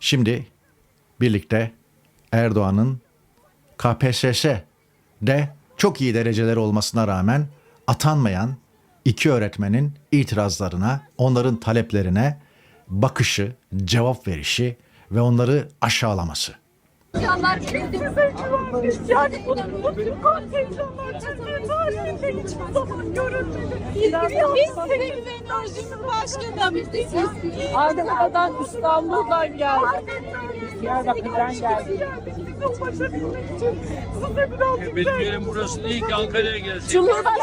Şimdi birlikte Erdoğan'ın KPSS'de çok iyi dereceleri olmasına rağmen atanmayan iki öğretmenin itirazlarına, onların taleplerine bakışı, cevap verişi ve onları aşağılaması. İnsanlar birbirimize güvenmiş. Yani bunu bu tür kontenjanlar Türkiye tarihinde hiçbir zaman görülmedi. Biz, biz senin enerjinin başkanı. Ankara'dan İstanbul'dan geldik. Diyarbakır'dan geldik. Benim yerim burası değil ki Ankara'ya gelsin. Cumhurbaşkanı,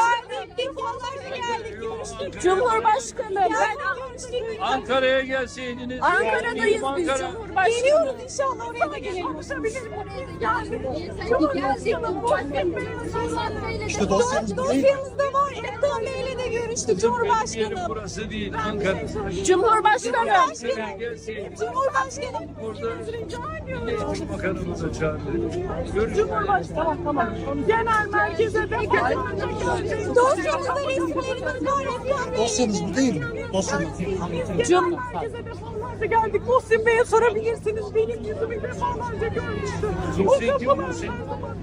geldik. Cumhurbaşkanı. Ankara'ya gelseydiniz. Ankara'dayız biz Ankara. Cumhurbaşkanı. Geliyoruz inşallah oraya da gelelim. Konuşabilirim oraya da geldik. Cumhurbaşkanı Muharrem Bey'le İşte dosyamız bu değil. Dosyamızda var. Bey'le de görüştük Benim yerim Cumhurbaşkanı. burası değil Ankara. Cumhurbaşkanı. Ankara'ya gelseydiniz. Cumhurbaşkanı. Burada Bakanımıza çağırdı. Görüşürüz. Cumhurbaşkanı tamam. Genel merkeze de Dosyamızda resimlerimiz var. Dosyamız bu değil mi? Biz genel merkeze defalarca geldik. Muhsin Bey'e sorabilirsiniz. Benim yüzümü defalarca görmüştü. O kim, kapılar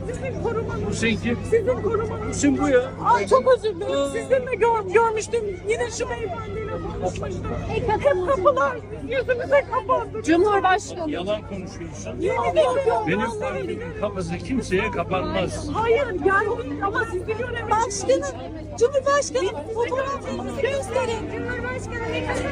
Sizin korumanız. Hüseyin kim? Sizin korumanız. Kim bu ya? Ay çok özür dilerim. Sizinle gör, görmüştüm. Yine şu beyefendiyle konuşmuştum. Hep kapılar yüzümüze kapandı. Cumhurbaşkanı. Yalan konuşuyorsun. Yemin ediyorum. Benim partimin kafası kimseye kapanmaz. Hayır yani ama sizi göremedim. Başkanım, Cumhurbaşkanım fotoğraflarınızı gösterin. Cumhurbaşkanım ne kadar